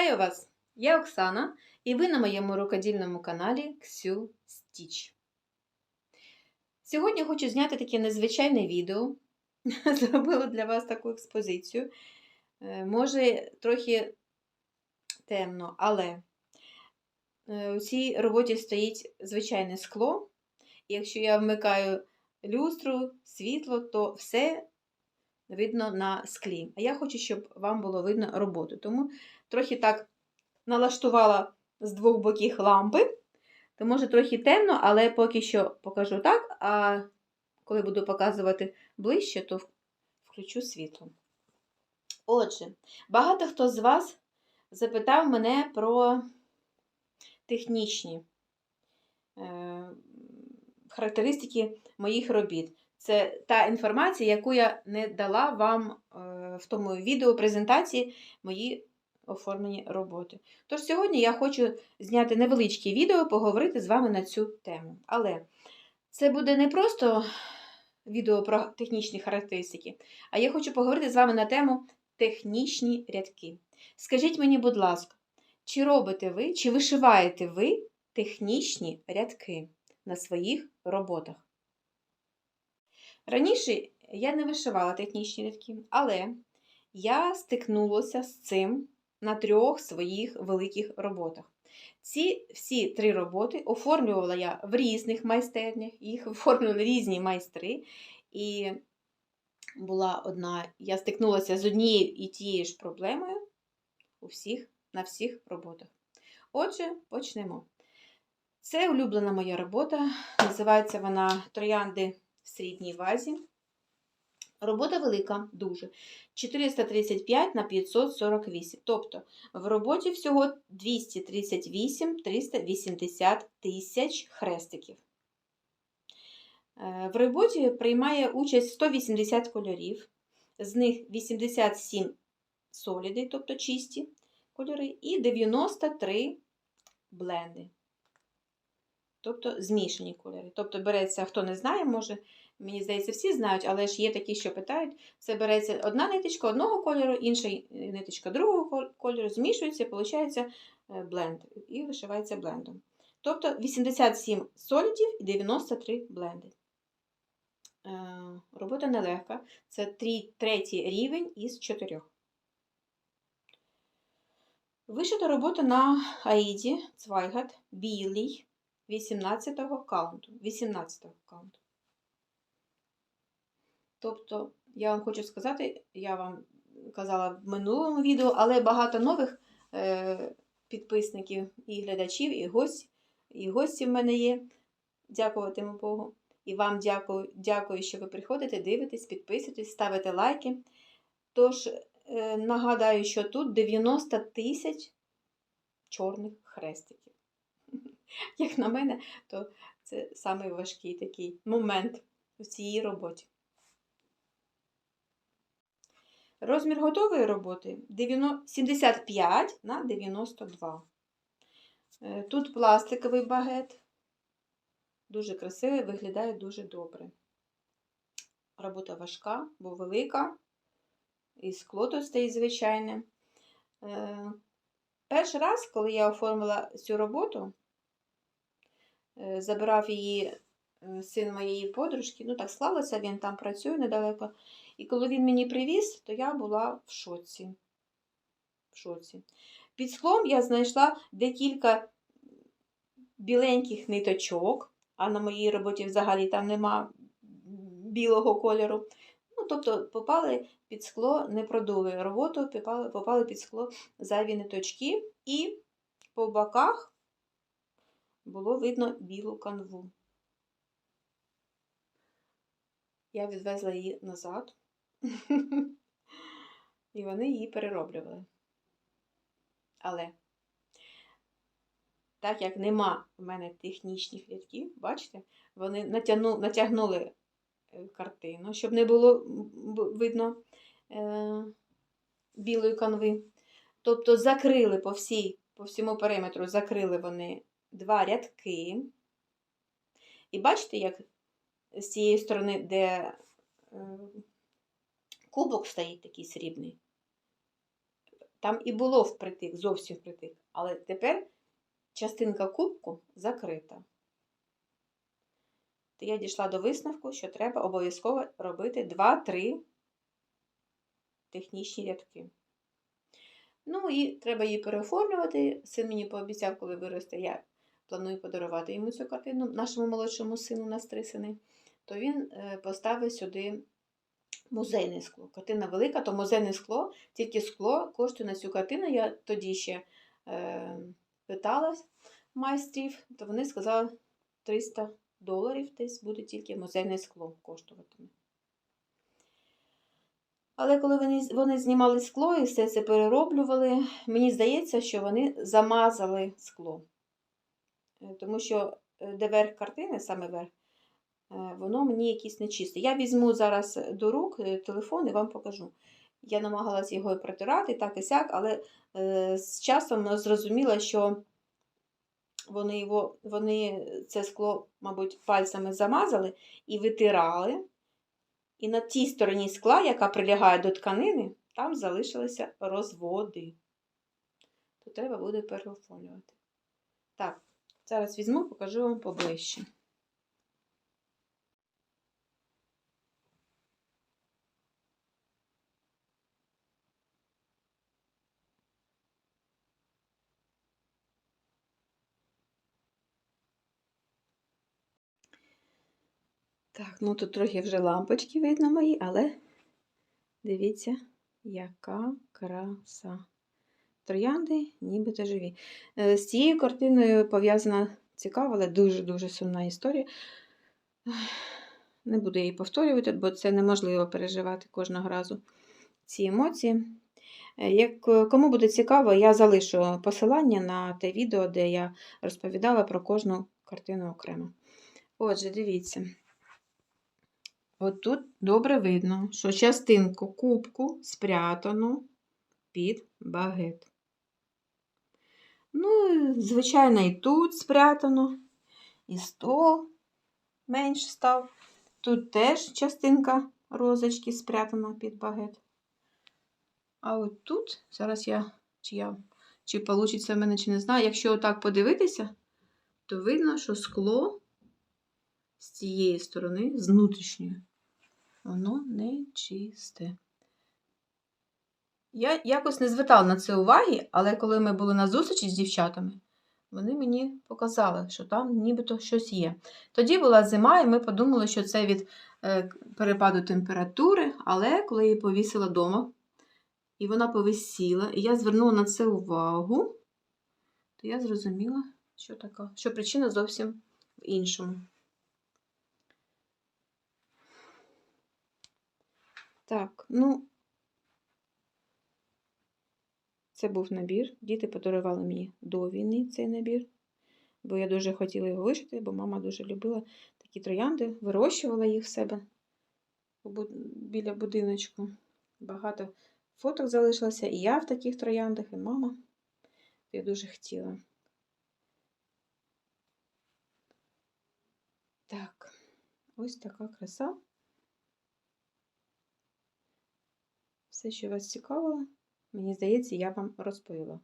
Вітаю вас! Я Оксана, і ви на моєму рукодільному каналі Ксю Стіч. Сьогодні хочу зняти таке незвичайне відео. Зробила для вас таку експозицію. Е, Може, трохи темно, але е, у цій роботі стоїть звичайне скло. Якщо я вмикаю люстру, світло, то все видно на склі. А я хочу, щоб вам було видно роботу. Тому трохи так налаштувала з двох боків лампи, то може трохи темно, але поки що покажу так, а коли буду показувати ближче, то включу світло. Отже, багато хто з вас запитав мене про технічні е, характеристики моїх робіт. Це та інформація, яку я не дала вам е, в тому відео презентації мої оформлені роботи. Тож сьогодні я хочу зняти невеличке відео, поговорити з вами на цю тему. Але це буде не просто відео про технічні характеристики, а я хочу поговорити з вами на тему технічні рядки. Скажіть мені, будь ласка, чи робите ви, чи вишиваєте ви технічні рядки на своїх роботах? Раніше я не вишивала технічні рядки, але я стикнулася з цим на трьох своїх великих роботах. Ці всі три роботи оформлювала я в різних майстернях, їх оформлювали різні майстри. І була одна, я стикнулася з однією і тією ж проблемою у всіх, на всіх роботах. Отже, почнемо. Це улюблена моя робота. Називається вона Троянди срібній вазі. Робота велика, дуже. 435 на 548. Тобто в роботі всього 238-380 тисяч хрестиків. В роботі приймає участь 180 кольорів, з них 87 соліди, тобто чисті кольори, і 93 бленди. Тобто змішані кольори. Тобто береться, хто не знає, може, мені здається, всі знають, але ж є такі, що питають, це береться одна ниточка одного кольору, інша ниточка другого кольору, змішується, виходить бленд, і вишивається блендом. Тобто 87 солідів і 93 бленди. Робота нелегка, це третій рівень із чотирьох. Вишита робота на Аїді, Цвайгат, білий. 18-го каунту. 18-го каунту. Тобто, я вам хочу сказати, я вам казала в минулому відео, але багато нових е, підписників і глядачів, і гості, і гості в мене є. Дякуватиму Богу. І вам дякую, дякую, що ви приходите, дивитесь, підписуєтесь, ставите лайки. Тож, е, нагадаю, що тут 90 тисяч чорних хрестиків. Як на мене, то це самий важкий такий момент у цій роботі. Розмір готової роботи 75 на 92. Е, тут пластиковий багет. Дуже красивий, виглядає дуже добре. Робота важка, бо велика, і скло тут стоїть звичайне. Е, перший раз, коли я оформила цю роботу, забирав її е, син моєї подружки, ну так склалося, він там працює недалеко. І коли він мені привіз, то я була в шоці. В шоці. Під склом я знайшла декілька біленьких ниточок, а на моїй роботі взагалі там нема білого кольору. Ну, Тобто попали під скло, не продули роботу, попали під скло зайві ниточки, і по боках було видно білу канву. Я відвезла її назад, і вони її перероблювали. Але, так як нема в мене технічних рядків, бачите, вони натягну, натягнули е, картину, щоб не було видно е, білої канви. Тобто закрили по всій, по всьому периметру, закрили вони два рядки. І бачите, як з цієї сторони, де е, кубок стоїть такий срібний, Там і було впритик, зовсім впритик. Але тепер частинка кубку закрита. То я дійшла до висновку, що треба обов'язково робити 2-3 технічні рядки. Ну і треба її переоформлювати. Син мені пообіцяв, коли виросте, я планую подарувати йому цю картину, нашому молодшому сину, у нас три то він е, поставив сюди музейне скло. Картина велика, то музейне скло, тільки скло коштує на цю картину. Я тоді ще е, питала майстрів, то вони сказали 300 доларів десь буде тільки музейне скло коштуватиме. Але коли вони, вони знімали скло і все це перероблювали, мені здається, що вони замазали скло. Е, Тому що е, де верх картини, саме верх, е, воно мені якесь нечисте. Я візьму зараз до рук телефон і вам покажу. Я намагалась його протирати, так і сяк, але з часом зрозуміла, що вони, його, вони це скло, мабуть, пальцями замазали і витирали. І на тій стороні скла, яка прилягає до тканини, там залишилися розводи. То треба буде переоформлювати. Так, зараз візьму, покажу вам поближче. Так, ну тут трохи вже лампочки видно мої, але дивіться, яка краса. Троянди нібито живі. Е, З цією картиною пов'язана цікава, але дуже-дуже сумна історія. Не буду її повторювати, бо це неможливо переживати кожного разу ці емоції. Е, Як кому буде цікаво, я залишу посилання на те відео, де я розповідала про кожну картину окремо. Отже, дивіться. От тут добре видно, що частинку кубку спрятано під багет. Ну, звичайно, і тут спрятано, і стол менш став. Тут теж частинка розочки спрятана під багет. А от тут, зараз я, чи я, чи вийде в мене, чи не знаю, якщо отак подивитися, то видно, що скло з цієї сторони, з внутрішньої, воно не чисте. Я якось не звертала на це уваги, але коли ми були на зустрічі з дівчатами, вони мені показали, що там нібито щось є. Тоді була зима, і ми подумали, що це від е, перепаду температури, але коли її повісила вдома, і вона повисіла, і я звернула на це увагу, то я зрозуміла, що така, що причина зовсім в іншому. Так, ну, це був набір. Діти подарували мені до війни цей набір, бо я дуже хотіла його вишити, бо мама дуже любила такі троянди, вирощувала їх в себе біля будиночку. Багато фоток залишилося, і я в таких трояндах, і мама. Я дуже хотіла. Так, ось така краса. Все, що вас цікавило, мені здається, я вам розповіла.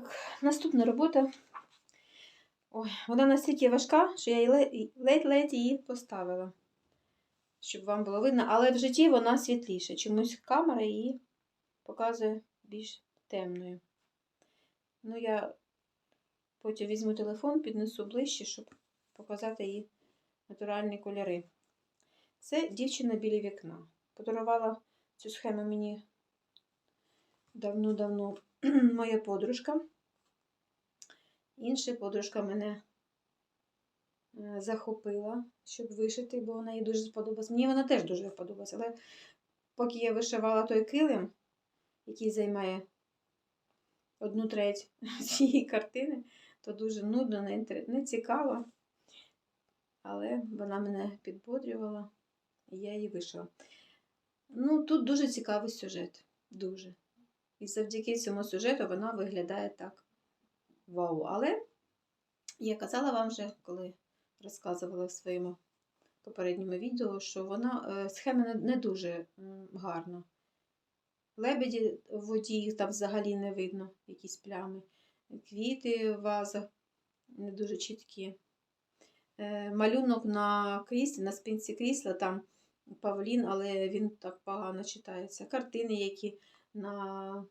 Так, наступна робота. Ой, вона настільки важка, що я її ледь-ледь її поставила, щоб вам було видно, але в житті вона світліша. Чомусь камера її показує більш темною. Ну, я потім візьму телефон, піднесу ближче, щоб показати її натуральні кольори. Це дівчина біля вікна. Подарувала цю схему мені давно-давно моя подружка. Інша подружка мене захопила, щоб вишити, бо вона їй дуже сподобалась. Мені вона теж дуже подобалась, але поки я вишивала той килим, який займає одну треть цієї картини, то дуже нудно, не цікаво. Але вона мене підбодрювала, і я її вишила. Ну, тут дуже цікавий сюжет. Дуже. І завдяки цьому сюжету вона виглядає так вау. Але я казала вам вже, коли розказувала в своєму попередньому відео, що вона е, схема не, дуже гарна. Лебеді в воді їх там взагалі не видно, якісь плями. Квіти в вазах не дуже чіткі. Е, Малюнок на кріслі, на спинці крісла, там павлін, але він так погано читається. Картини, які на,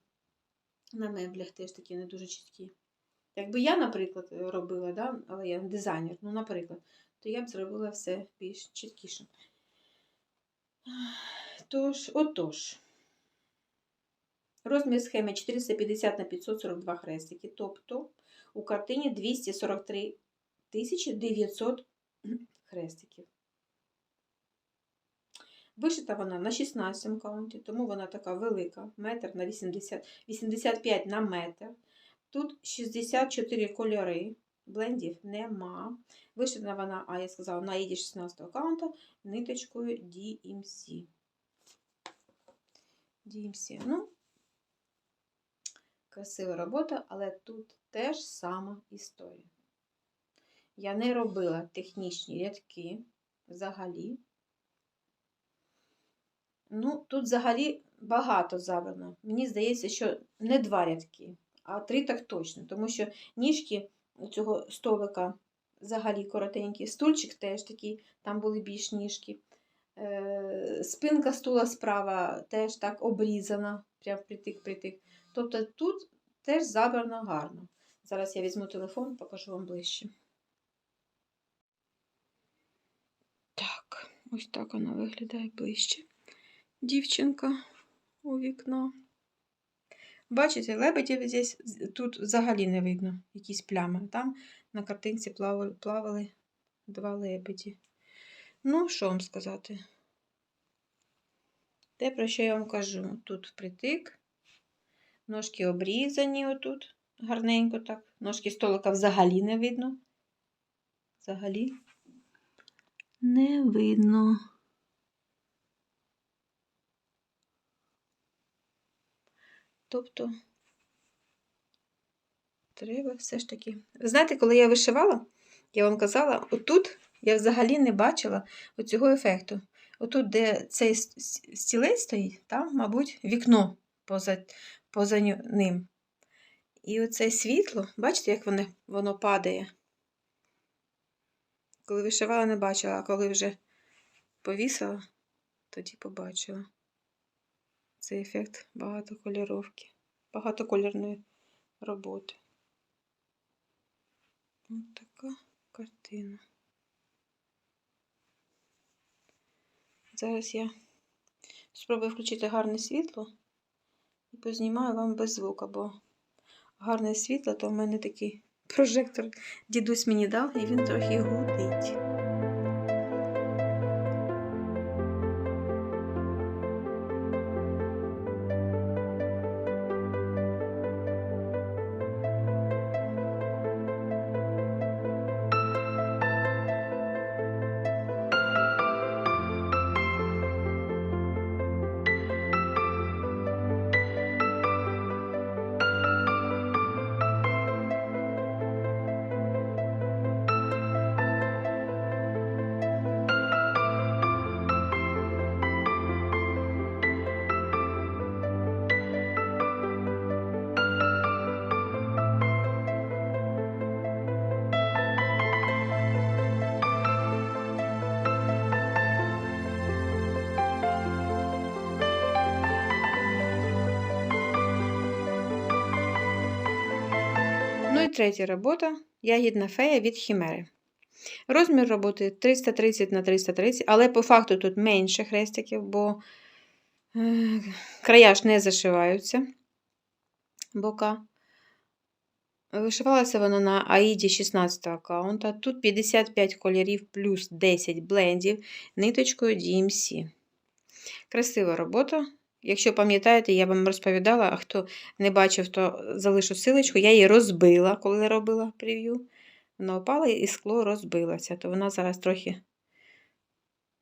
на меблях теж такі не дуже чіткі. Якби я, наприклад, робила, да, але я дизайнер, ну, наприклад, то я б зробила все більш чіткіше. Тож, отож. Розмір схеми 450 на 542 хрестики. Тобто у картині 243 900 хрестиків. Вишита вона на 16 каунті, тому вона така велика, метр на 80, 85 на метр. Тут 64 кольори, блендів нема. Вишита вона, а я сказала, на їді 16 аккаунта ниточкою DMC. DMC. Ну, красива робота, але тут теж сама історія. Я не робила технічні рядки взагалі. Ну, тут взагалі багато забрано. Мені здається, що не два рядки, а три так точно. Тому що ніжки цього столика взагалі коротенькі. Стульчик теж такий, там були більш ніжки. Е, Спинка стула справа теж так обрізана, прям притик-притик. Тобто тут теж забрано гарно. Зараз я візьму телефон, покажу вам ближче. Так, ось так вона виглядає ближче. Дівчинка у вікно. Бачите, лебедів здесь, тут взагалі не видно якісь плями. Там на картинці плавали, плавали два лебеді. Ну, що вам сказати? Те, про що я вам кажу, тут притик, ножки обрізані отут, гарненько так. Ножки столика взагалі не видно. Взагалі не видно. Тобто, треба все ж таки. Знаєте, коли я вишивала, я вам казала, отут я взагалі не бачила оцього ефекту. Отут, де цей стілець стоїть, там, мабуть, вікно поза, поза ним. І оце світло, бачите, як воно, воно падає? Коли вишивала, не бачила, а коли вже повісила, тоді побачила цей ефект багатокольоровки, багатокольорної роботи. Ось така картина. Зараз я спробую включити гарне світло і познімаю вам без звука, бо гарне світло, то в мене такий прожектор дідусь мені дав, і він трохи гудить. Третя робота ягідна фея від Хімери. Розмір роботи 330 на 330, але по факту тут менше хрестиків, бо е, края ж не зашиваються бока. Вишивалася вона на Аїді 16 аккаунта. Тут 55 кольорів плюс 10 блендів ниточкою DMC. Красива робота. Якщо пам'ятаєте, я вам розповідала, а хто не бачив, то залишу силочку. Я її розбила, коли робила прев'ю. Вона опала і скло розбилося, то вона зараз трохи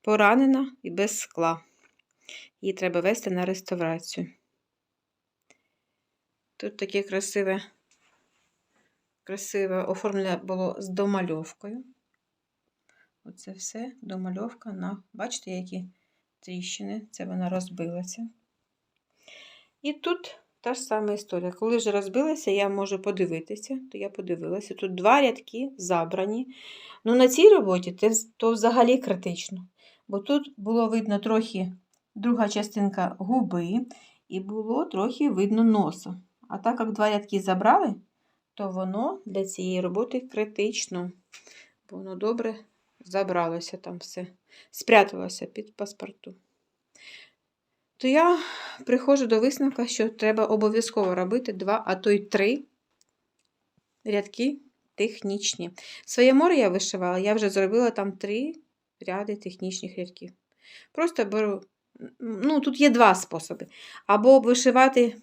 поранена і без скла. Її треба вести на реставрацію. Тут таке красиве, красиве оформлення було з домальовкою. Оце все домальовка на, бачите, які тріщини, це вона розбилася. І тут та ж сама історія. Коли вже розбилася, я можу подивитися, то я подивилася. Тут два рядки забрані. Ну, на цій роботі то взагалі критично. Бо тут було видно трохи друга частинка губи, і було трохи видно носа. А так як два рядки забрали, то воно для цієї роботи критично. Бо воно добре забралося там все, спряталося під паспорту. То я приходжу до висновка, що треба обов'язково робити два, а то й три рядки технічні. Своє море я вишивала, я вже зробила там три ряди технічних рядків. Просто беру, ну, тут є два способи. Або вишивати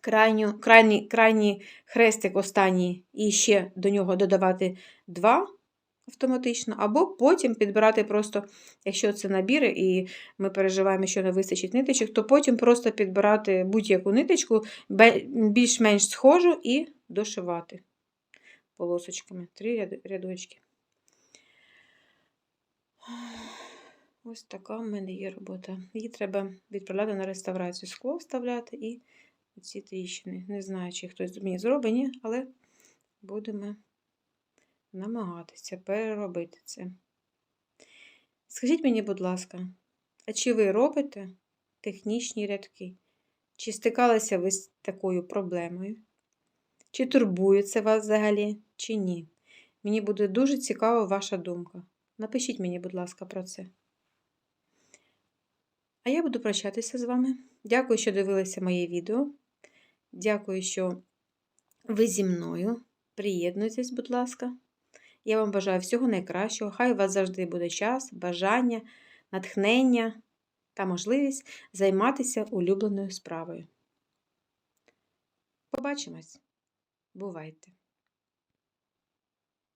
крайню, крайній, крайній хрестик останній і ще до нього додавати два автоматично, або потім підбирати просто, якщо це набіри, і ми переживаємо, що не вистачить ниточок, то потім просто підбирати будь-яку ниточку, більш-менш схожу, і дошивати полосочками. Три рядочки. Ось така в мене є робота. Її треба відправляти на реставрацію. Скло вставляти і ці тріщини. Не знаю, чи хтось мені зробить, але будемо намагатися переробити це. Скажіть мені, будь ласка, а чи ви робите технічні рядки? Чи стикалися ви з такою проблемою? Чи турбує це вас взагалі, чи ні? Мені буде дуже цікава ваша думка. Напишіть мені, будь ласка, про це. А я буду прощатися з вами. Дякую, що дивилися моє відео. Дякую, що ви зі мною. Приєднуйтесь, будь ласка. Я вам бажаю всього найкращого. Хай у вас завжди буде час, бажання, натхнення та можливість займатися улюбленою справою. Побачимось! Бувайте!